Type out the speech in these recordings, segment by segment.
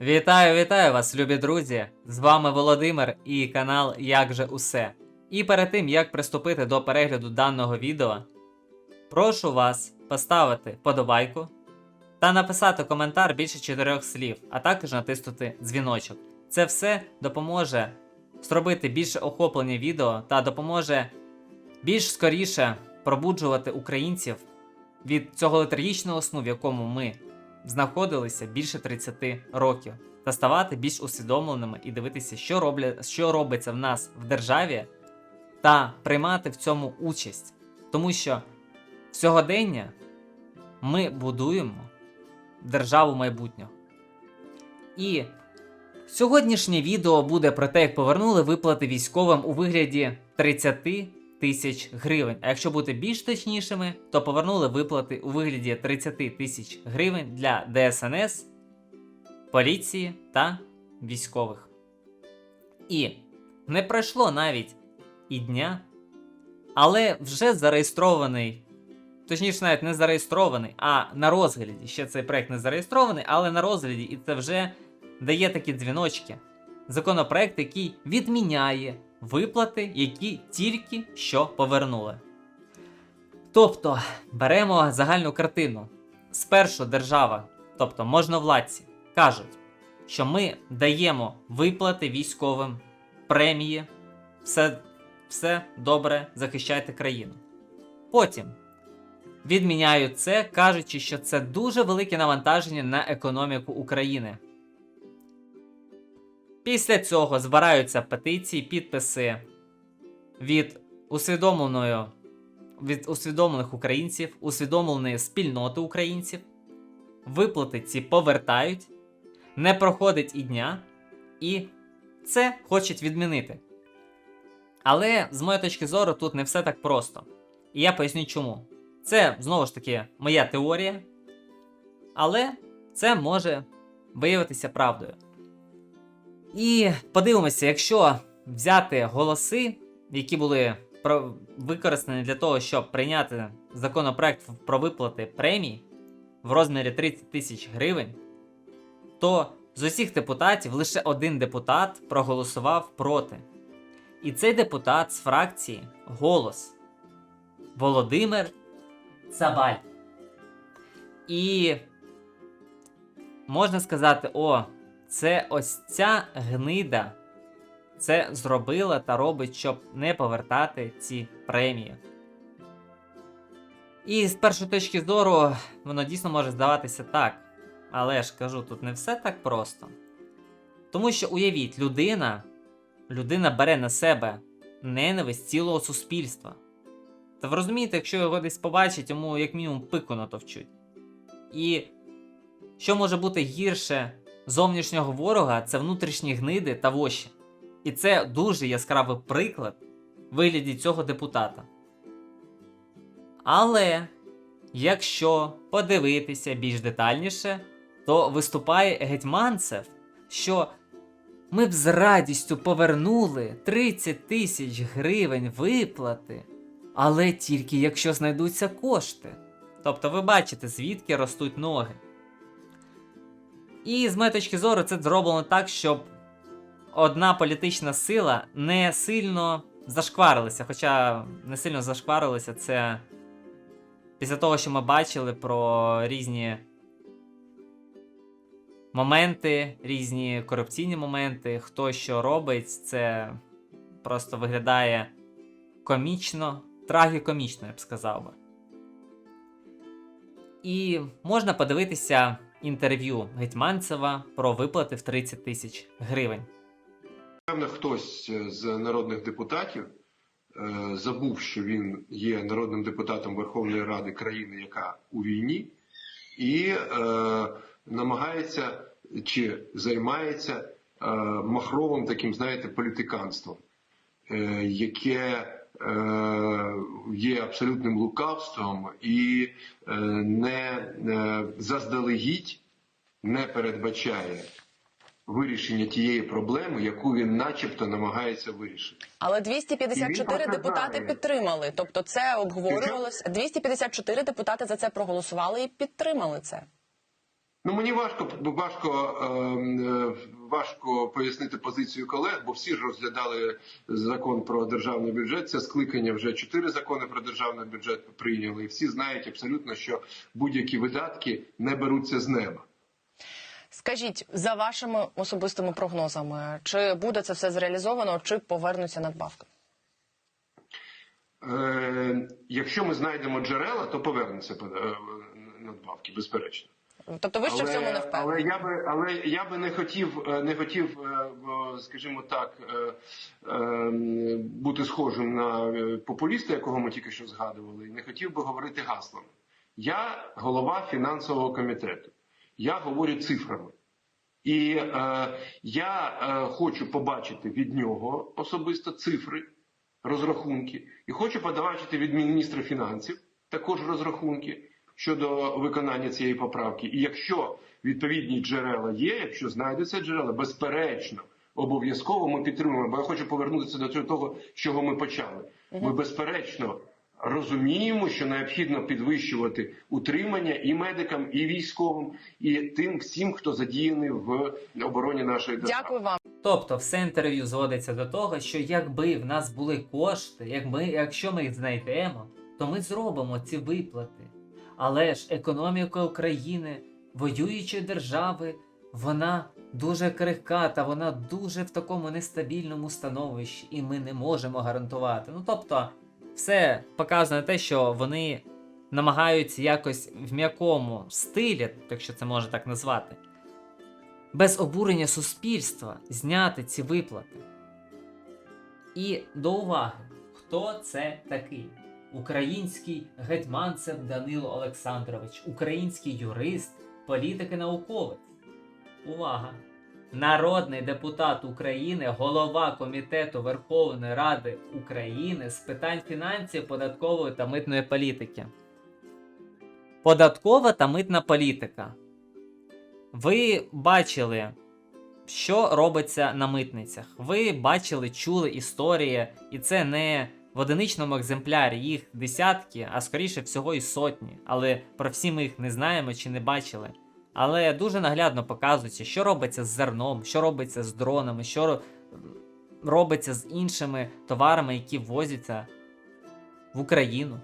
Вітаю, вітаю вас, любі друзі! З вами Володимир і канал Як же усе. І перед тим як приступити до перегляду даного відео, прошу вас поставити подобайку та написати коментар більше чотирьох слів, а також натиснути дзвіночок. Це все допоможе зробити більше охоплення відео та допоможе більш скоріше пробуджувати українців від цього летаргічного сну, в якому ми знаходилися більше 30 років, та ставати більш усвідомленими і дивитися, що, роблять, що робиться в нас в державі, та приймати в цьому участь. Тому що сьогодення ми будуємо державу майбутнього. І сьогоднішнє відео буде про те, як повернули виплати військовим у вигляді 30 тисяч гривень. А якщо бути більш точнішими, то повернули виплати у вигляді 30 тисяч гривень для ДСНС, поліції та військових. І не пройшло навіть і дня, але вже зареєстрований. Точніше, навіть не зареєстрований, а на розгляді. Ще цей проект не зареєстрований, але на розгляді, і це вже дає такі дзвіночки. Законопроект, який відміняє виплати, які тільки що повернули. Тобто беремо загальну картину. Спершу держава, тобто можновладці, кажуть, що ми даємо виплати військовим, премії, все, все добре, захищайте країну. Потім відміняють це, кажучи, що це дуже велике навантаження на економіку України. Після цього збираються петиції, підписи від усвідомленої від усвідомлених українців, усвідомленої спільноти українців. Виплати ці повертають, не проходить і дня, і це хочуть відмінити. Але з моєї точки зору, тут не все так просто. І я поясню чому. Це знову ж таки моя теорія, але це може виявитися правдою. І подивимося, якщо взяти голоси, які були використані для того, щоб прийняти законопроект про виплати премій в розмірі 30 тисяч гривень, то з усіх депутатів лише один депутат проголосував проти. І цей депутат з фракції Голос Володимир Цабаль. І можна сказати, о, це ось ця гнида це зробила та робить, щоб не повертати ці премії. І з першої точки зору, воно дійсно може здаватися так. Але ж кажу, тут не все так просто. Тому що уявіть, людина, людина бере на себе ненависть цілого суспільства. Та ви розумієте, якщо його десь побачить, йому як мінімум пику натовчуть. І що може бути гірше зовнішнього ворога, це внутрішні гниди та воші. І це дуже яскравий приклад в вигляді цього депутата. Але якщо подивитися більш детальніше, то виступає Гетьманцев, що ми б з радістю повернули 30 тисяч гривень виплати, але тільки якщо знайдуться кошти. Тобто ви бачите, звідки ростуть ноги. І з моєї точки зору, це зроблено так, щоб одна політична сила не сильно зашкварилася. Хоча не сильно зашкварилися, це після того, що ми бачили про різні моменти, різні корупційні моменти, хто що робить, це просто виглядає комічно, трагікомічно, я б сказав би. І можна подивитися інтерв'ю Гетьманцева про виплати в 30 тисяч гривень. Певно, хтось з народних депутатів е, забув, що він є народним депутатом Верховної Ради країни, яка у війні, і е, намагається чи займається е, махровим таким, знаєте, політиканством, е, яке є абсолютним лукавством і е, не е, заздалегідь не передбачає вирішення тієї проблеми, яку він начебто намагається вирішити. Але І 254 він депутати підтримали. Тобто це обговорювалось. 254 депутати за це проголосували і підтримали це. Ну мені важко важко, ем, е, важко пояснити позицію колег, бо всі ж розглядали закон про державний бюджет. Це скликання вже чотири закони про державний бюджет прийняли. І всі знають абсолютно, що будь-які видатки не беруться з неба. Скажіть за вашими особистими прогнозами, чи буде це все зреалізовано, чи повернуться надбавки? Е, якщо ми знайдемо джерела, то повернуться е, надбавки, безперечно. Тобто ви ще в цьому не але я би, але я би не хотів, е, не хотів, е, скажімо так, е, е, бути схожим на популіста, якого ми тільки що згадували, і не хотів би говорити гаслами. Я голова фінансового комітету. Я говорю цифрами. І е, я е, хочу побачити від нього особисто цифри, розрахунки, і хочу побачити від міністра фінансів також розрахунки щодо виконання цієї поправки. І якщо відповідні джерела є, якщо знайдуться джерела, безперечно, обов'язково ми підтримуємо. Бо я хочу повернутися до того, з чого ми почали. Ми безперечно. Розуміємо, що необхідно підвищувати утримання і медикам, і військовим, і тим всім, хто задіяний в обороні нашої держави. Дякую вам. Тобто, все інтерв'ю зводиться до того, що якби в нас були кошти, як ми, якщо ми їх знайдемо, то ми зробимо ці виплати. Але ж економіка України, воюючої держави, вона дуже крихка та вона дуже в такому нестабільному становищі, і ми не можемо гарантувати. Ну тобто, все показує те, що вони намагаються якось в м'якому стилі, якщо це можна так назвати, без обурення суспільства зняти ці виплати. І до уваги, хто це такий? Український гетьманцев Данило Олександрович, український юрист, політик і науковець. Увага! Народний депутат України, голова Комітету Верховної Ради України з питань фінансів, податкової та митної політики. Податкова та митна політика. Ви бачили, що робиться на митницях. Ви бачили, чули історії, і це не в одиничному екземплярі, їх десятки, а скоріше всього і сотні. Але про всі ми їх не знаємо чи не бачили. Але дуже наглядно показується, що робиться з зерном, що робиться з дронами, що робиться з іншими товарами, які ввозяться в Україну.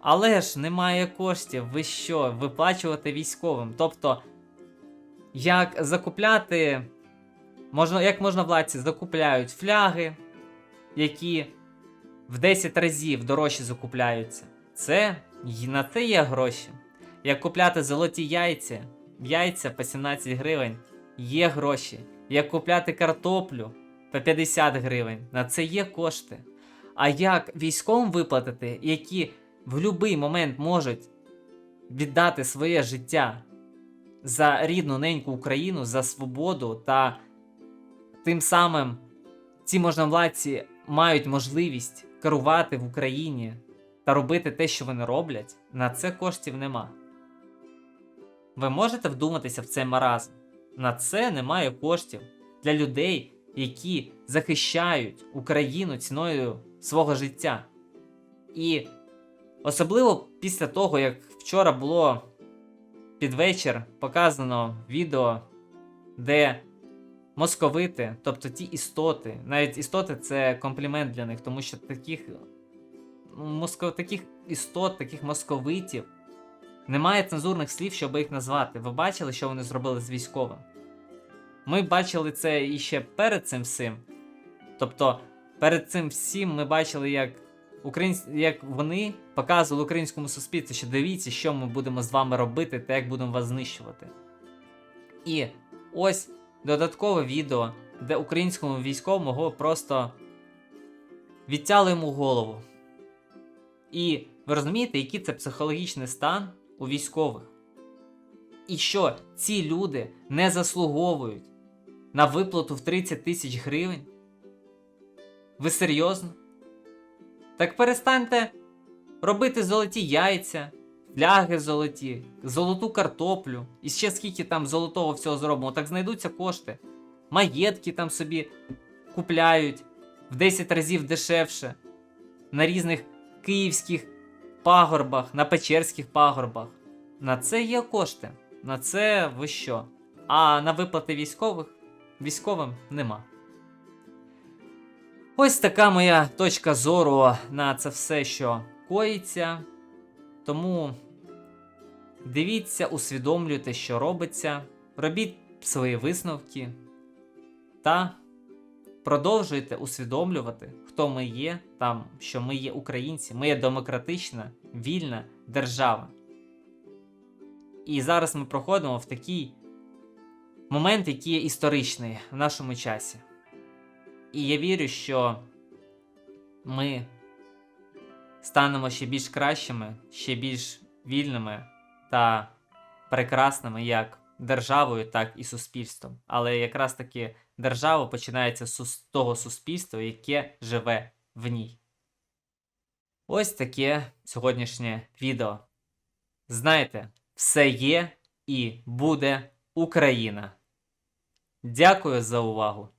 Але ж немає коштів, ви що, виплачувати військовим. Тобто, як закупляти, можна, як можна владці закупляють фляги, які в 10 разів дорожче закупляються. Це й на це є гроші. Як купляти золоті яйця, яйця по 17 гривень, є гроші. Як купляти картоплю по 50 гривень, на це є кошти. А як військовим виплатити, які в будь-який момент можуть віддати своє життя за рідну неньку Україну, за свободу, та тим самим ці можновладці мають можливість керувати в Україні та робити те, що вони роблять, на це коштів нема. Ви можете вдуматися в цей маразм. На це немає коштів для людей, які захищають Україну ціною свого життя. І особливо після того, як вчора було під вечір показано відео, де московити, тобто ті істоти, навіть істоти це комплімент для них, тому що таких, ну, моско, таких істот, таких московитів немає цензурних слів, щоб їх назвати. Ви бачили, що вони зробили з військовим? Ми бачили це і ще перед цим всім. Тобто, перед цим всім ми бачили, як, українсь... як вони показували українському суспільству, що дивіться, що ми будемо з вами робити та як будемо вас знищувати. І ось додаткове відео, де українському військовому просто відтяли йому голову. І ви розумієте, який це психологічний стан у військових? І що ці люди не заслуговують на виплату в 30 тисяч гривень? Ви серйозно? Так перестаньте робити золоті яйця, фляги золоті, золоту картоплю, і ще скільки там золотого всього зробимо, так знайдуться кошти. Маєтки там собі купляють в 10 разів дешевше на різних київських пагорбах, на печерських пагорбах. На це є кошти. На це ви що? А на виплати військових військовим нема. Ось така моя точка зору на це все, що коїться. Тому дивіться, усвідомлюйте, що робиться, робіть свої висновки та продовжуйте усвідомлювати, хто ми є, там, що ми є українці, ми є демократична, вільна держава. І зараз ми проходимо в такий момент, який є історичний в нашому часі. І я вірю, що ми станемо ще більш кращими, ще більш вільними та прекрасними як державою, так і суспільством. Але якраз таки держава починається з того суспільства, яке живе в ній. Ось таке сьогоднішнє відео. Знаєте, все є і буде Україна. Дякую за увагу!